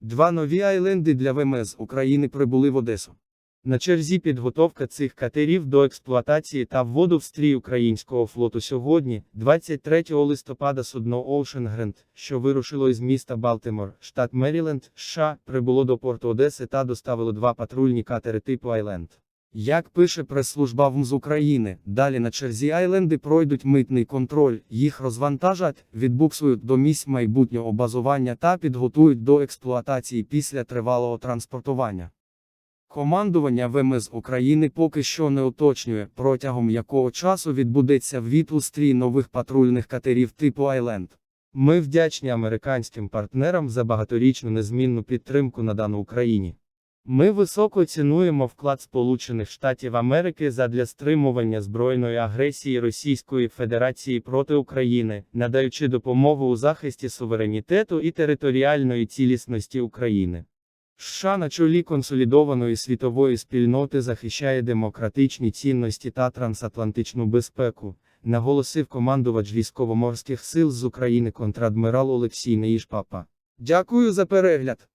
Два нові айленди для ВМС України прибули в Одесу. На черзі підготовка цих катерів до експлуатації та вводу в стрій українського флоту сьогодні, 23 листопада судно Ocean Grand, що вирушило із міста Балтимор, штат Меріленд, США, прибуло до порту Одеси та доставило два патрульні катери типу Айленд. Як пише прес-служба ВМЗ України, далі на черзі айленди пройдуть митний контроль, їх розвантажать, відбуксують до місць майбутнього базування та підготують до експлуатації після тривалого транспортування. Командування ВМС України поки що не уточнює, протягом якого часу відбудеться ввід у стрій нових патрульних катерів типу Айленд. Ми вдячні американським партнерам за багаторічну незмінну підтримку надану Україні. Ми високо цінуємо вклад Сполучених Штатів Америки задля стримування збройної агресії Російської Федерації проти України, надаючи допомогу у захисті суверенітету і територіальної цілісності України. США на чолі консолідованої світової спільноти захищає демократичні цінності та трансатлантичну безпеку, наголосив командувач військово-морських сил з України контрадмірал Олексій Неїшпапа. Дякую за перегляд.